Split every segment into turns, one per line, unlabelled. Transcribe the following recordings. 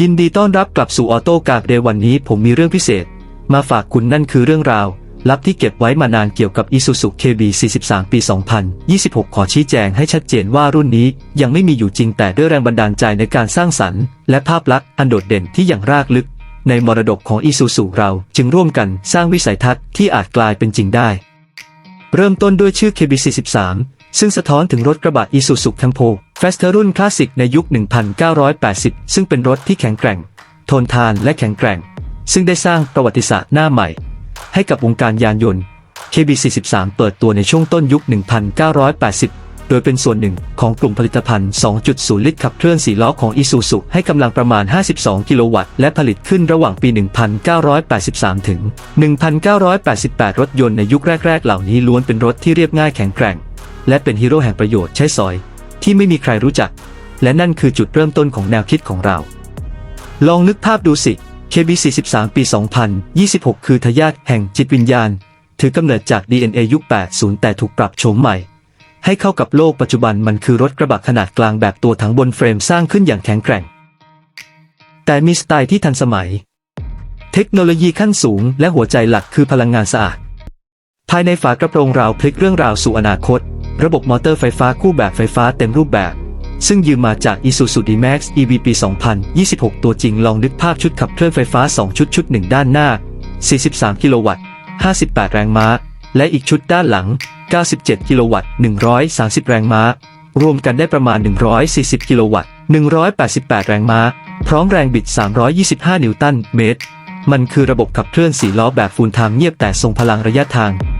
ยินดีต้อนรับกลับสู่ออโต้การ์ดเดย์วันนี้ผมมีเรื่องพิเศษ มาฝากคุณนั่นคือเรื่องราว ลับที่เก็บไว้มานานเกี่ยวกับ Isuzu KB 43 ปี 2026 ขอชี้แจงให้ชัดเจนว่ารุ่นนี้ยังไม่มีอยู่จริงแต่ด้วยแรงบันดาลใจในการสร้างสรรค์ และภาพลักษณ์อันโดดเด่นที่อย่างรากลึก ในมรดกของ Isuzu เราจึงร่วมกันสร้างวิสัยทัศน์ที่อาจกลายเป็นจริงได้ เริ่มต้นด้วยชื่อ KB43 ซึ่งสะท้อนถึงรถกระบะ Isuzu Campo Faster รุ่นคลาสสิกในยุค 1980 ซึ่งเป็นรถที่แข็งแกร่ง ทนทานและแข็งแกร่ง ซึ่งได้สร้างประวัติศาสตร์หน้าใหม่ ให้กับวงการยานยนต์ KB43 เปิดตัวในช่วงต้นยุค 1980 โดยเป็นส่วนหนึ่งของกลุ่มผลิตภัณฑ์ 2.0 ลิตรขับเคลื่อน4ล้อของ Isuzu ให้กำลังประมาณ 52 กิโลวัตต์ และผลิตขึ้นระหว่างปี 1983 ถึง 1988 รถยนต์ในยุคแรก ๆ เหล่านี้ล้วนเป็นรถที่เรียบง่ายแข็งแกร่ง และเป็นฮีโร่แห่งประโยชน์ใช้สอย ที่ไม่มีใครรู้จัก และนั่นคือจุดเริ่มต้นของแนวคิดของเรา ลองนึกภาพดูสิ KB43 ปี 2026 คือทายาทแห่งจิตวิญญาณ ถือกำเนิดจาก DNA ยุค 80 แต่ถูกปรับโฉมใหม่ ให้เข้ากับโลกปัจจุบันมันคือรถกระบะขนาดกลางแบบตัวถังบนเฟรมสร้างขึ้นอย่างแข็งแกร่ง แต่มีสไตล์ที่ทันสมัย เทคโนโลยีขั้นสูง และหัวใจหลักคือพลังงานสะอาด ภายในฝากระโปรงราวพลิกเรื่องราวสู่อนาคต ระบบมอเตอร์ไฟฟ้าคู่แบบไฟฟ้าเต็มรูปแบบ ซึ่งยืมมาจาก Isuzu D-Max EV ปี 2026 ตัวจริงลองนึกภาพชุดขับเคลื่อนไฟฟ้า 2 ชุดชุด 1 ด้านหน้า 43 กิโลวัตต์ 58 แรงม้า และอีกชุดด้านหลัง 97 กิโลวัตต์ 130 แรงม้า รวมกันได้ประมาณ 140 กิโลวัตต์ 188 แรงม้า พร้อมแรงบิด 325 นิวตันเมตร มันคือระบบขับเคลื่อนสีล้อแบบฟูลไทม์เงียบแต่ทรงพลังระยะทาง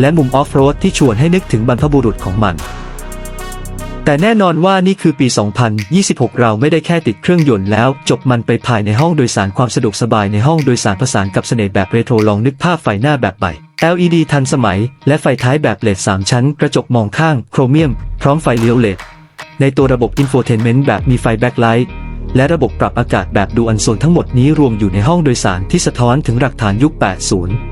และมุมออฟโรดที่ชวนให้นึกถึงบรรพบุรุษของมัน แต่แน่นอนว่านี่คือปี 2026 เราไม่ได้แค่ติดเครื่องยนต์แล้ว จบมันไปภายในห้องโดยสารความสะดวกสบายในห้องโดยสารผสานกับเสน่ห์แบบเรโทรลองนึกภาพไฟหน้าแบบใหม่ LED ทันสมัย และไฟท้ายแบบเลด3ชั้น กระจกมองข้างโครเมียม พร้อมไฟเลี้ยวเลดในตัวระบบอินโฟเทนเมนต์แบบมีไฟแบ็คไลท์และระบบปรับอากาศแบบดูอันโซนทั้งหมดนี้รวมอยู่ในห้องโดยสารที่สะท้อนถึงหลักฐานยุค 80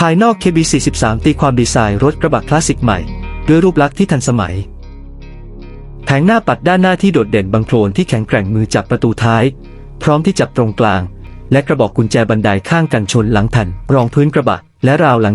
ภายนอก KB43 ตีความดีไซน์รถกระบะคลาสสิกใหม่ ด้วยรูปลักษณ์ที่ทันสมัย แผงหน้าปัดด้านหน้าที่โดดเด่นบังโคลนที่แข็งแกร่งมือจับประตูท้าย พร้อมที่จับตรงกลาง และกระบอกกุญแจบันไดข้างกันชนหลังแผ่นรองพื้นกระบะและราวหลัง